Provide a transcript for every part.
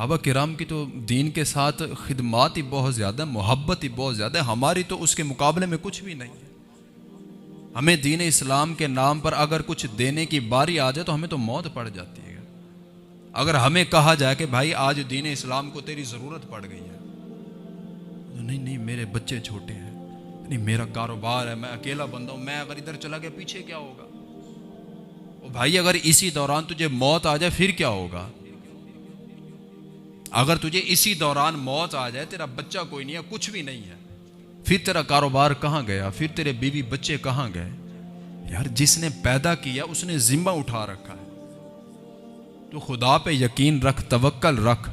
सहाबा किराम की तो दीन के साथ खिदमात ही बहुत ज़्यादा, मोहब्बत ही बहुत ज़्यादा हमारी तो उसके मुकाबले में कुछ भी नहीं है। हमें दीन इस्लाम के नाम पर अगर कुछ देने की बारी आ जाए तो हमें तो मौत पड़ जाती है। अगर हमें कहा जाए कि भाई आज दीन इस्लाम को तेरी ज़रूरत पड़ गई है तो नहीं नहीं, मेरे बच्चे छोटे हैं। नहीं, मेरा कारोबार है, मैं अकेला बंदा हूँ, मैं अगर इधर चला गया, पीछे क्या होगा? भाई, अगर इसी दौरान तुझे मौत आ जाए, फिर क्या होगा? अगर तुझे इसी दौरान मौत आ जाए, तेरा बच्चा कोई नहीं है, कुछ भी नहीं है। फिर तेरा कारोबार कहाँ गया? फिर तेरे बीवी बच्चे कहाँ गए? यार, जिसने पैदा किया, उसने जिम्मा उठा रखा है। तो खुदा पे यकीन रख तवक्ल रख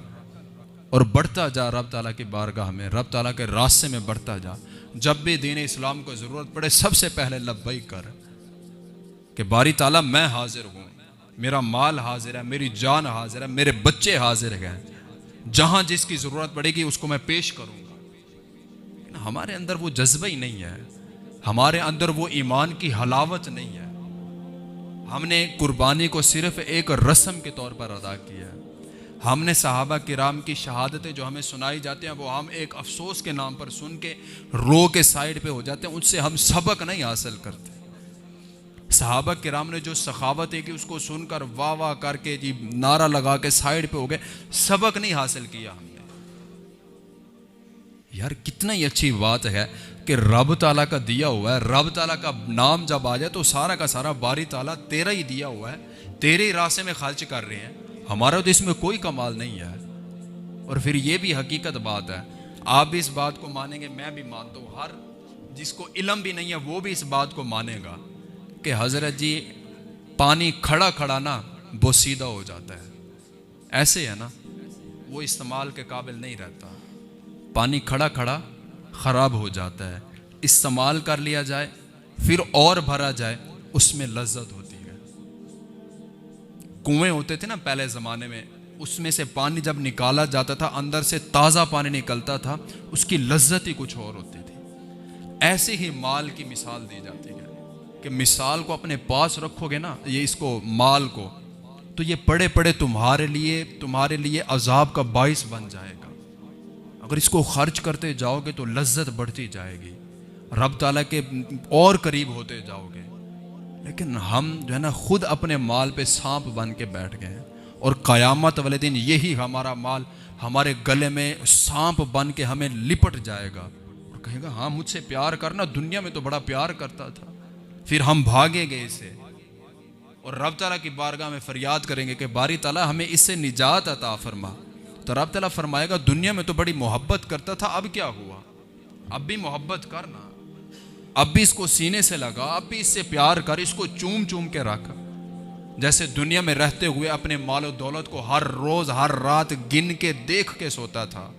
और बढ़ता जा रब ताला की बारगाह में, रब ताला के रास्ते में बढ़ता जा। जब भी दीन इस्लाम को ज़रूरत पड़े, सबसे पहले लब्बई कर कि बारी ताला मैं हाजिर हूँ। मेरा माल हाजिर है, मेरी जान हाजिर है, मेरे बच्चे हाजिर हैं। जहाँ जिसकी ज़रूरत पड़ेगी उसको मैं पेश करूँगा। हमारे अंदर वो जज्बा ही नहीं है। हमारे अंदर वो ईमान की हलावत नहीं है। हमने कुर्बानी को सिर्फ़ एक रस्म के तौर पर अदा किया हमने सहाबा किराम की शहादतें जो हमें सुनाई जाती हैं, वो हम एक अफसोस के नाम पर सुन के, रो के साइड पे हो जाते हैं। उससे हम सबक नहीं हासिल करते। सहाबा किराम ने जो सखावत है कि उसको सुनकर वाह वाह करके जी नारा लगा के साइड पे हो गए। सबक नहीं हासिल किया हमने। यार, कितना ही अच्छी बात है कि रब ताला का दिया हुआ है। रब ताला का नाम जब आ जाए तो सारा का सारा बारी ताला तेरा ही दिया हुआ है। तेरे ही रास्ते में खर्च कर रहे हैं। हमारा तो इसमें कोई कमाल नहीं है। और फिर ये भी हकीकत बात है। आप भी इस बात को मानेंगे, मैं भी मानता हूँ। हर जिसको इलम भी नहीं है, वो भी इस बात को मानेगा। कि हज़रत जी, पानी खड़ा खड़ा ना सीधा हो जाता है। ऐसे है ना, वो इस्तेमाल के काबिल नहीं रहता। पानी खड़ा खड़ा ख़राब हो जाता है। इस्तेमाल कर लिया जाए, फिर और भरा जाए, उसमें लज्जत होती है। कुएँ होते थे ना पहले ज़माने में, उसमें से पानी जब निकाला जाता था, अंदर से ताज़ा पानी निकलता था, उसकी लज्जत ही कुछ और होती थी। ऐसे ही माल की मिसाल दी जाती है। कि मिसाल को अपने पास रखोगे ना, ये इसको माल को तो ये पड़े पड़े तुम्हारे लिए तुम्हारे लिए अजाब का बाइस बन जाएगा। अगर इसको खर्च करते जाओगे तो लज्जत बढ़ती जाएगी। रब ताला के और करीब होते जाओगे। लेकिन हम जो है ना, खुद अपने माल पे सांप बन के बैठ गए हैं। और क़यामत वाले दिन यही हमारा माल, हमारे गले में सांप बन के हमें लिपट जाएगा। और कहेगा हाँ मुझसे प्यार करना, दुनिया में तो बड़ा प्यार करता था। फिर हम भागेंगे इसे। और रब तला की बारगाह में फरियाद करेंगे कि बारी तला हमें इससे निजात अता फरमा। तो रब तला फरमाएगा, दुनिया में तो बड़ी मोहब्बत करता था, अब क्या हुआ? अब भी मोहब्बत करना अब भी इसको सीने से लगा, अब भी इससे प्यार कर, इसको चूम चूम के रख। जैसे दुनिया में रहते हुए अपने मालो दौलत को हर रोज, हर रात गिन के, देख के सोता था।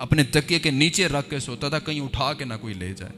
अपने तकिए के नीचे रख के सोता था, कहीं उठा के ना कोई ले जाए।